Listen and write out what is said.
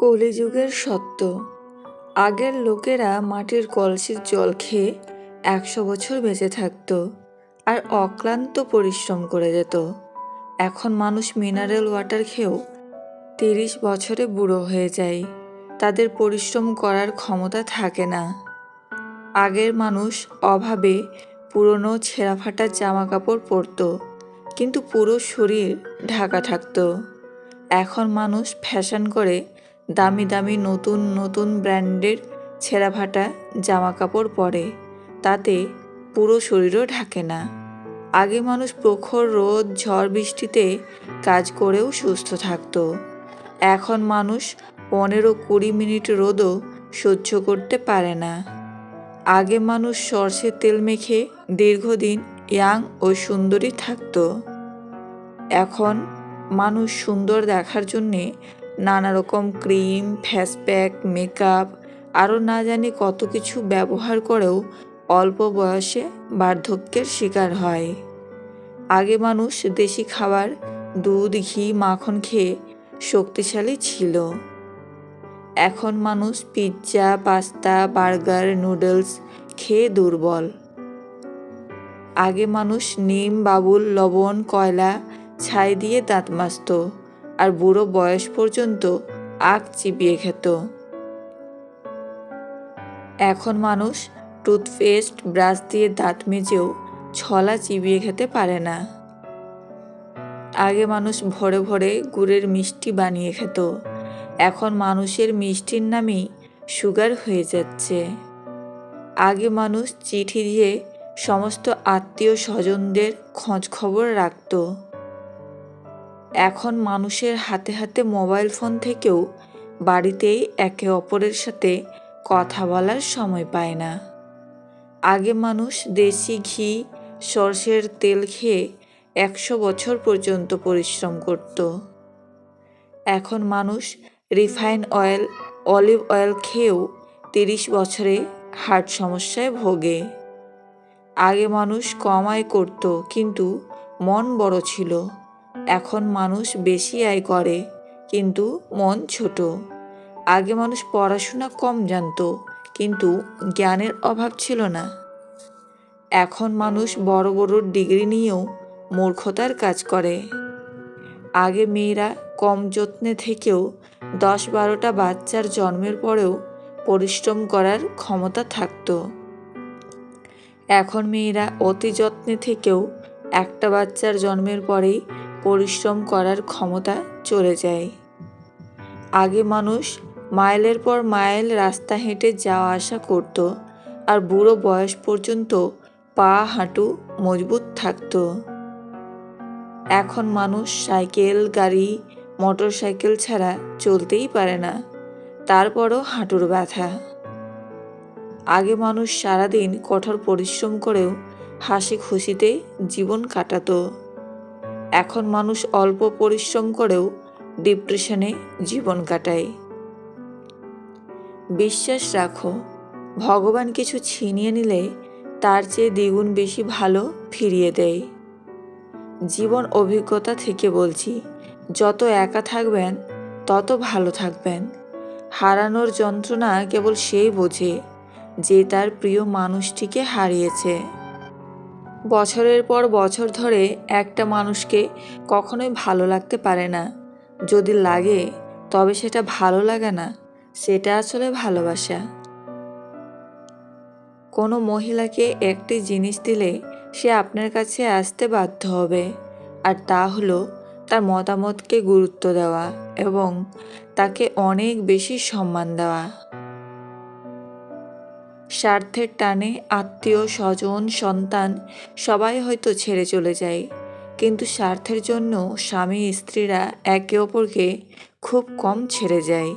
কলিযুগের সত্য। আগের লোকেরা মাটির কলসির জল খেয়ে একশো বছর বেঁচে থাকতো আর অক্লান্ত পরিশ্রম করে যেত। এখন মানুষ মিনারেল ওয়াটার খেয়েও তিরিশ বছরে বুড়ো হয়ে যায়। তাদের পরিশ্রম করার ক্ষমতা থাকে না। আগের মানুষ অভাবে পুরনো ছেঁড়াফাটা জামা কাপড় পরতো, কিন্তু পুরো শরীর ঢাকা থাকতো। এখন মানুষ ফ্যাশন করে দামি দামি নতুন নতুন ব্র্যান্ডের ছেঁড়াফাটা জামা কাপড় পরে। তাতে পুরো শরীরও ঢাকে না। আগে মানুষ প্রখর রোদ, ঝড় বৃষ্টিতে কাজ করেও সুস্থ থাকত। এখন মানুষ পনেরো কুড়ি মিনিট রোদও সহ্য করতে পারে না। আগে মানুষ সর্ষের তেল মেখে দীর্ঘদিন ইয়াং ও সুন্দরী থাকতো। এখন মানুষ সুন্দর দেখার জন্যে নানা রকম ক্রিম ফেস প্যাক মেকআপ আরও না জানি কত কিছু ব্যবহার করেও অল্প বয়সে বার্ধক্যের শিকার হয়। আগে মানুষ দেশি খাবার, দুধ, ঘি, মাখন খেয়ে শক্তিশালী ছিল। এখন মানুষ পিৎজা পাস্তা বার্গার নুডলস খেয়ে দুর্বল। আগে মানুষ নিম, বাবুল, লবণ, কয়লা, ছাই দিয়ে দাঁত মাজত। আর বুড়ো বয়স পর্যন্ত আখ চিবিয়ে খেত। এখন মানুষ টুথপেস্ট, ব্রাশ দিয়ে দাঁত মেজেও ছলা চিবিয়ে খেতে পারে না। আগে মানুষ ভরে ভরে গুড়ের মিষ্টি বানিয়ে খেত। এখন মানুষের মিষ্টির নামেই সুগার হয়ে যাচ্ছে। আগে মানুষ চিঠি দিয়ে সমস্ত আত্মীয় স্বজনদের খোঁজ খবর রাখত। এখন মানুষের হাতে হাতে মোবাইল ফোন থেকেও বাড়িতেই একে অপরের সাথে কথা বলার সময় পায় না। আগে মানুষ দেশি ঘি, সর্ষের তেল খেয়ে একশো বছর পর্যন্ত পরিশ্রম করত। এখন মানুষ রিফাইন অয়েল, অলিভ অয়েল খেয়েও তিরিশ বছরে হার্ট সমস্যায় ভোগে। আগে মানুষ কম আয় করত, কিন্তু মন বড় ছিল। এখন মানুষ বেশি আয় করে, কিন্তু মন ছোট। আগে মানুষ পড়াশোনা কম জানতো, কিন্তু জ্ঞানের অভাব ছিল না। এখন মানুষ বড় বড় ডিগ্রি নিয়েও মূর্খতার কাজ করে। আগে মেয়েরা কম যত্নে থেকেও দশ বারোটা বাচ্চার জন্মের পরেও পরিশ্রম করার ক্ষমতা থাকতো। এখন মেয়েরা অতি যত্নে থেকেও একটা বাচ্চার জন্মের পরেই পরিশ্রম করার ক্ষমতা চলে যায়। আগে মানুষ মাইলের পর মাইল রাস্তা হেঁটে যাওয়া আসা করত আর বুড়ো বয়স পর্যন্ত পা হাঁটু মজবুত থাকতো। এখন মানুষ সাইকেল, গাড়ি মোটর সাইকেল ছাড়া চলতেই পারে না। তারপরও হাঁটুর ব্যথা। আগে মানুষ সারাদিন কঠোর পরিশ্রম করেও হাসি খুশিতে জীবন কাটাতো। এখন মানুষ অল্প পরিশ্রম করেও ডিপ্রেশনে জীবন কাটায়। বিশ্বাস রাখো, ভগবান কিছু ছিনিয়ে নিলে তার চেয়ে দ্বিগুণ বেশি ভালো ফিরিয়ে দেয়। জীবন অভিজ্ঞতা থেকে বলছি, যত একা থাকবেন, তত ভালো থাকবেন। হারানোর যন্ত্রণা কেবল সেই বোঝে, যে তার প্রিয় মানুষটিকে হারিয়েছে। বছরের পর বছর ধরে একটা মানুষকে কখনোই ভালো লাগতে পারে না। যদি লাগে, তবে সেটা ভালো লাগে না, সেটা আসলে ভালোবাসা। কোনো মহিলাকে একটি জিনিস দিলে সে আপনার কাছে আসতে বাধ্য হবে, আর তা হলো তার মতামতকে গুরুত্ব দেওয়া এবং তাকে অনেক বেশি সম্মান দেওয়া। স্বার্থের টানে আত্মীয়, স্বজন, সন্তান সবাই হয়তো ছেড়ে চলে যায়। কিন্তু স্বার্থের জন্য স্বামী স্ত্রীরা একে অপরকে খুব কম ছেড়ে যায়।